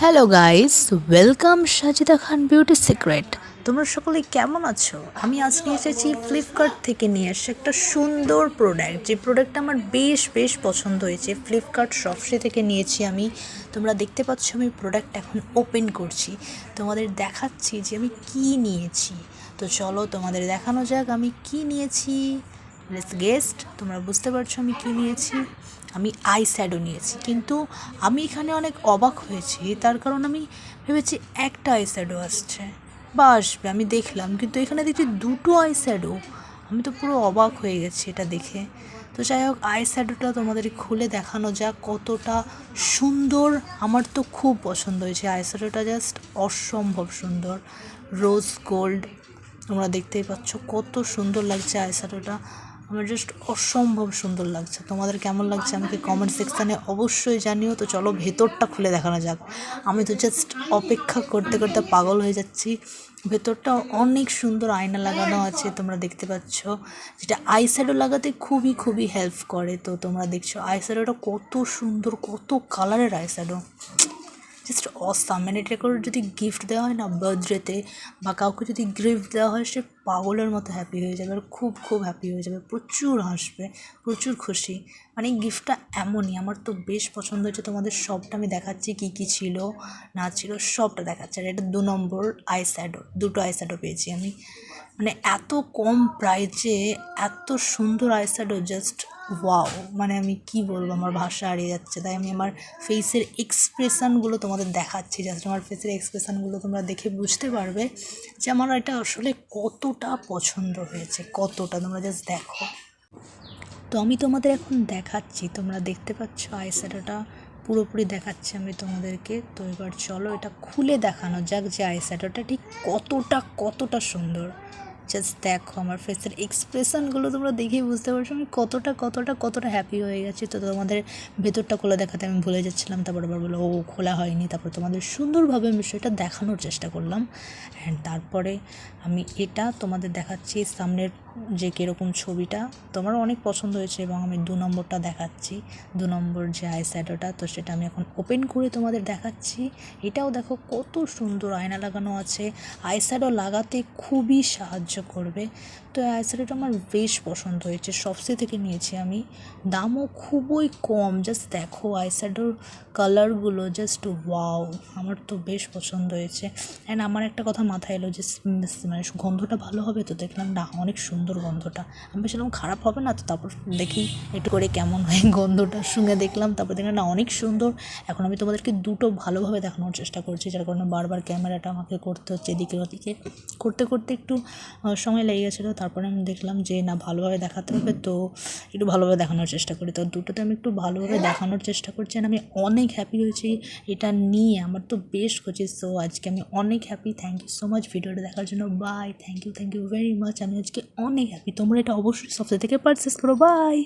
Hello guys welcome Sajida Khan beauty secret তোমরা সকলে কেমন আছো? আমি আজ নিয়ে এসেছি ফ্লিপকার্ট থেকে নিয়ে এসে একটা সুন্দর প্রোডাক্ট যে প্রোডাক্টটা আমার বেশ বেশ পছন্দ হয়েছে। ফ্লিপকার্ট শপসে থেকে নিয়েছি আমি। তোমরা দেখতে পাচ্ছ আমি প্রোডাক্ট এখন ওপেন করছি। তোমাদের দেখাচ্ছি যে আমি কি নিয়েছি। তো চলো তোমাদের দেখানো যাক আমি কি নিয়েছি। লেটস গেস্ট তোমরা বুঝতে পারছ আমি কী নিয়েছি? আমি আই শ্যাডো নিয়েছি। কিন্তু আমি এখানে অনেক অবাক হয়েছি। তার কারণ আমি ভেবেছি একটা আই শ্যাডো আসছে। বা আসবে, আমি দেখলাম। কিন্তু এখানে দেখছি দুটো আই শ্যাডো আমি তো পুরো অবাক হয়ে গেছি এটা দেখে। তো যাই হোক আই শ্যাডোটা তোমাদের খুলে দেখানো যাক কতটা সুন্দর। আমার তো খুব পছন্দ হয়েছে। আই শ্যাডোটা জাস্ট অসম্ভব সুন্দর। রোজ গোল্ড তোমরা দেখতেই পাচ্ছ কত সুন্দর লাগছে আইশ্যাডোটা আমার জাস্ট অসম্ভব সুন্দর লাগছে। তোমাদের কেমন লাগছে আমাকে কমেন্ট সেকশানে অবশ্যই জানিও। তো চলো ভেতরটা খুলে দেখানো যাক। আমি তো জাস্ট অপেক্ষা করতে করতে পাগল হয়ে যাচ্ছি। ভেতরটা অনেক সুন্দর আয়না লাগানো আছে, তোমরা দেখতে পাচ্ছ। যেটা আইশ্যাডো লাগাতে খুবই খুবই হেল্প করে। তো তোমরা দেখছ আইশ্যাডোটা কত সুন্দর, কত কালারের আইশ্যাডো জাস্ট অসাম মানে এটা করে যদি গিফট দেওয়া হয় না বার্থডেতে বা কাউকে যদি গিফট দেওয়া হয়, সে পাগলের মতো হ্যাপি হয়ে যাবে আর খুব খুব হ্যাপি হয়ে যাবে। প্রচুর হাসবে, প্রচুর খুশি। মানে গিফটটা এমনই। আমার তো বেশ পছন্দ হয়েছে। তোমাদের সবটা আমি দেখাচ্ছি, কী কী ছিল, না ছিল, সবটা দেখাচ্ছি। আর এটা দু নম্বর আই শ্যাডো দুটো আই শ্যাডো পেয়েছি আমি। মানে এত কম প্রাইজে এত সুন্দর আই শ্যাডো জাস্ট ওয়াও মানে আমি কি বলব, আমার ভাষা হারিয়ে যাচ্ছে। তাই আমি আমার ফেসের এক্সপ্রেশনগুলো তোমাদের দেখাচ্ছি। জাস্ট আমার ফেসের এক্সপ্রেশনগুলো তোমরা দেখে বুঝতে পারবে যে আমার এটা আসলে কতটা পছন্দ হয়েছে, কতটা। তোমরা জাস্ট দেখো। তো আমি তোমাদের এখন দেখাচ্ছি, তোমরা দেখতে পাচ্ছ আইশ্যাডোটা পুরোপুরি দেখাচ্ছি আমি তোমাদেরকে। তো এবার চলো এটা খুলে দেখানো যাক যে আইশ্যাডোটা ঠিক কতটা কতটা সুন্দর। জাস্ট দেখো আমার ফেসের এক্সপ্রেশনগুলো তোমরা দেখেই বুঝতে পারছ, আমি কতটা কতটা কতটা হ্যাপি হয়ে গেছি। তো তোমাদের ভেতরটা খোলা দেখাতে আমি ভুলে যাচ্ছিলাম, তারপর আবার বলো ও, খোলা হয়নি। তারপর তোমাদের সুন্দরভাবে আমি সেটা দেখানোর চেষ্টা করলাম। অ্যান্ড তারপরে আমি এটা তোমাদের দেখাচ্ছি, সামনের যে কীরকম ছবিটা তোমার অনেক পছন্দ হয়েছে এবং আমি দু নম্বরটা দেখাচ্ছি। দু নম্বর যে আই শ্যাডোটা তো সেটা আমি এখন ওপেন করে তোমাদের দেখাচ্ছি। এটাও দেখো কত সুন্দর আয়না লাগানো আছে। আই শ্যাডো লাগাতে খুবই সাহায্য করবে। তো এই আই শ্যাডোটা আমার বেশ পছন্দ হয়েছে। সবসে থেকে নিয়েছি আমি। দামও খুবই কম। জাস্ট দেখো আই শ্যাডোর কালারগুলো, জাস্ট ওয়াও। আমার তো বেশ পছন্দ হয়েছে। অ্যান্ড আমার একটা কথা মাথায় এলো যে মানে গন্ধটা ভালো হবে তো? দেখলাম, না, অনেক সুন্দর গন্ধটা। আমি ভেবেছিলাম, খারাপ হবে না? তো তারপর দেখি একটু করে কেমন হয় গন্ধটা শুনে দেখলাম। তারপর দেখলাম, না, অনেক সুন্দর। এখন আমি তোমাদেরকে দুটো ভালোভাবে দেখানোর চেষ্টা করছি, যার কারণে বারবার ক্যামেরাটা আমাকে করতে হচ্ছে, এদিকে ওদিকে। করতে করতে একটু সময় লেগে গেছিল, তারপরে আমি দেখলাম যে, না, ভালোভাবে দেখাতে হবে। তো একটু ভালোভাবে দেখানোর চেষ্টা করি। তো দুটোতে আমি একটু ভালোভাবে দেখানোর চেষ্টা করছি আর আমি অনেক হ্যাপি হয়েছি এটা নিয়ে। আমার তো বেশ খুশি। সো আজকে আমি অনেক happy thank you so much ভিডিওটা দেখার জন্য। Bye thank you thank you very much আমি আজকে অনেক হ্যাপি তোমরা এটা অবশ্যই সবচেয়ে থেকে পারচেস করো। বাই